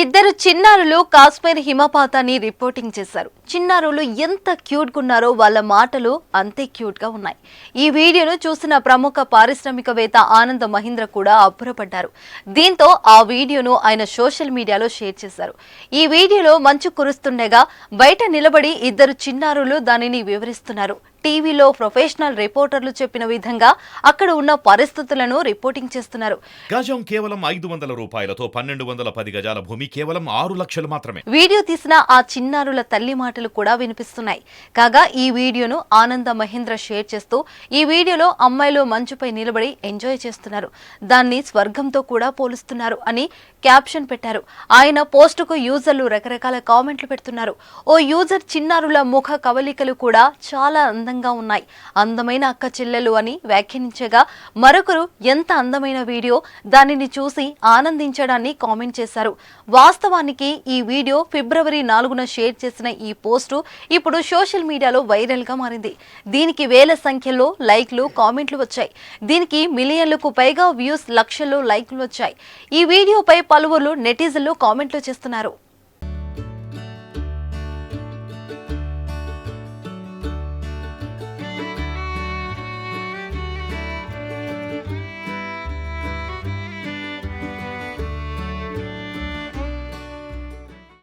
ఇద్దరు చిన్నారులు కాశ్మీర్ హిమపాతాన్ని రిపోర్టింగ్ చేశారు. చిన్నారులు ఎంత క్యూట్గా ఉన్నారో వాళ్ళ మాటలు అంతే క్యూట్గా ఉన్నాయి. ఈ వీడియోను చూసిన ప్రముఖ పారిశ్రామికవేత్త ఆనంద్ మహీంద్ర కూడా అబ్బురపడ్డారు. దీంతో ఆ వీడియోను ఆయన సోషల్ మీడియాలో షేర్ చేశారు. ఈ వీడియోలో మంచు కురుస్తుండగా బయట నిలబడి ఇద్దరు చిన్నారులు దానిని వివరిస్తున్నారు. టీవీలో ప్రొఫెషనల్ రిపోర్టర్లు చెప్పిన విధంగా అక్కడ ఉన్న పరిస్థితులను రిపోర్టింగ్ చేస్తున్నారు. గజం కేవలం ఐదు వందల రూపాయలతో పన్నెండు వందల పది గజాల భూమి కేవలం ఆరు లక్షలు మాత్రమే. వీడియో తీసిన ఆ చిన్నారుల తల్లి మాటలు కూడా వినిపిస్తున్నాయి. కాగా ఈ వీడియోను ఆనంద మహేంద్ర షేర్ చేస్తూ ఈ వీడియోలో అమ్మాయిలు మంచుపై నిలబడి ఎంజాయ్ చేస్తున్నారు. దాన్ని స్వర్గంతో కూడా పోలుస్తున్నారు అని క్యాప్షన్ పెట్టారు. ఆయన పోస్టుకు యూజర్లు రకరకాల కామెంట్లు పెడుతున్నారు. ఓ యూజర్ చిన్నారుల ముఖ కవలికలు కూడా చాలా అందంగా ఉన్నాయి. అందమైన అక్క చెల్లెలు అని వ్యాఖ్యానించగా మరొకరు ఎంత అందమైన వీడియో దానిని చూసి ఆనందించడాన్ని కామెంట్ చేశారు. వాస్తవానికి ఈ వీడియో ఫిబ్రవరి నాలుగున షేర్ చేసిన ఈ పోస్టు ఇప్పుడు సోషల్ మీడియాలో వైరల్గా మారింది. దీనికి వేల సంఖ్యలో లైక్లు కామెంట్లు వచ్చాయి. దీనికి మిలియన్లకు పైగా వ్యూస్ లక్షల్లో లైక్లు వచ్చాయి. ఈ వీడియోపై పలువురు నెటిజన్లు కామెంట్లు చేస్తున్నారు.